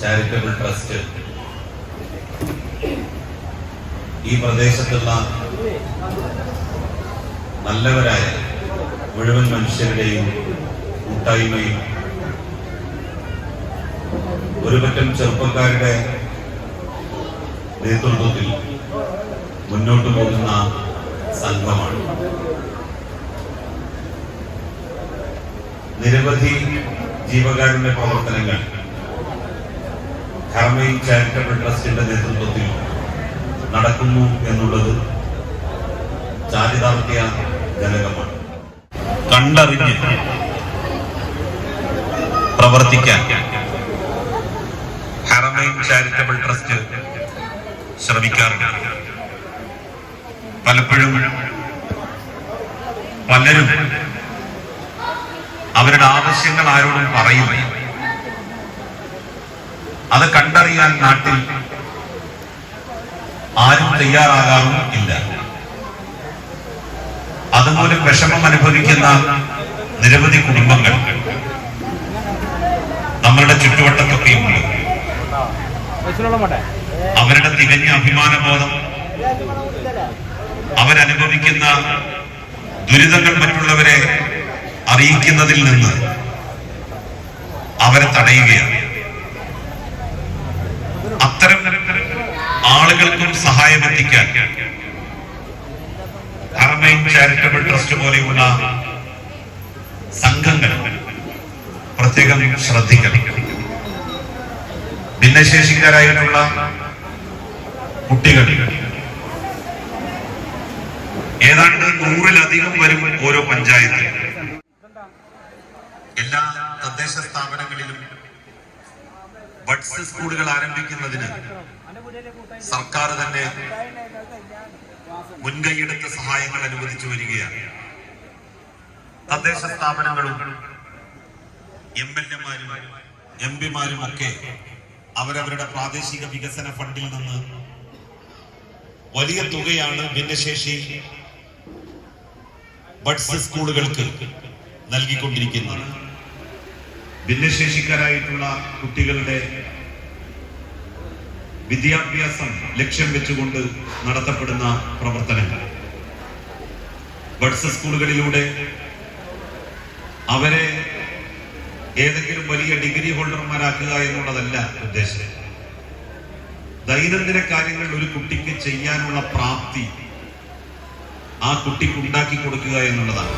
Charitable trust ഈ പ്രദേശത്തുള്ള നല്ലവരായ മുഴുവൻ മനുഷ്യരുടെയും കൂട്ടായ്മയും ഒരുപറ്റം ചെറുപ്പക്കാരുടെ നേതൃത്വത്തിൽ മുന്നോട്ട് പോകുന്ന സംഘമാണ്. നിരവധി ജീവകാരുണ്യ പ്രവർത്തനങ്ങൾ. കർമ്മയും ചാരിറ്റബിൾ ട്രസ്റ്റിന്റെ നേതൃത്വത്തിൽ നടക്കുന്നു എന്നുള്ളത് ചാരിതാർത്ഥ്യ ജനകമാണ് കണ്ടറിഞ്ഞ് പ്രവർത്തിക്കാൻ ഹറമൈൻ ചാരിറ്റബിൾ ട്രസ്റ്റ് ശ്രമിക്കാറുണ്ട്. പലപ്പോഴും പലരും അവരുടെ ആവശ്യങ്ങൾ ആരോടും പറയും അത് കണ്ടറിയാൻ നാട്ടിൽ ആരും തയ്യാറാകാറും ഇല്ല. അതുമൂലം വിഷമം അനുഭവിക്കുന്ന നിരവധി കുടുംബങ്ങൾ നമ്മളുടെ ചുറ്റുവട്ടത്തൊക്കെയുണ്ട് അവരുടെ തികഞ്ഞ അഭിമാനബോധം അവരനുഭവിക്കുന്ന ദുരിതങ്ങൾ മറ്റുള്ളവരെ അറിയിക്കുന്നതിൽ നിന്ന് അവരെ തടയുകയാണ്. അത്തരം ആളുകൾക്കും സഹായം എത്തിക്കാൻ ചാരിറ്റബിൾ ട്രസ്റ്റ് പോലെയുള്ള സംഘങ്ങൾ പ്രത്യേകം ശ്രദ്ധിക്കണം. ഭിന്നശേഷിക്കാരായിട്ടുള്ള കുട്ടികൾ ഏതാണ്ട് നൂറിലധികം വരും ഓരോ പഞ്ചായത്തിൽ. എല്ലാ തദ്ദേശ സ്ഥാപനങ്ങളിലും ബഡ്സ് സ്കൂളുകൾ ആരംഭിക്കുന്നതിന് സർക്കാർ തന്നെ മുൻകൈയെടുത്ത സഹായങ്ങൾ അനുവദിച്ചു വരികയാണ്. തദ്ദേശ സ്ഥാപനങ്ങളും എം എൽ എമാരും എം പിമാരും ഒക്കെ അവരവരുടെ പ്രാദേശിക വികസന ഫണ്ടിൽ നിന്ന് വലിയ തുകയാണ് ഭിന്നശേഷി ബഡ്സ് സ്കൂളുകൾക്ക് നൽകിക്കൊണ്ടിരിക്കുന്നത്. ഭിന്നശേഷിക്കാരായിട്ടുള്ള കുട്ടികളുടെ വിദ്യാഭ്യാസം ലക്ഷ്യം വെച്ചുകൊണ്ട് നടത്തപ്പെടുന്ന പ്രവർത്തനങ്ങൾ. ബഡ്സ് സ്കൂളുകളിലൂടെ അവരെ ഏതെങ്കിലും വലിയ ഡിഗ്രി ഹോൾഡർമാരാക്കുക എന്നുള്ളതല്ല ഉദ്ദേശം. ദൈനംദിന കാര്യങ്ങൾ ഒരു കുട്ടിക്ക് ചെയ്യാനുള്ള പ്രാപ്തി ആ കുട്ടിക്ക് ഉണ്ടാക്കി കൊടുക്കുക എന്നുള്ളതാണ്.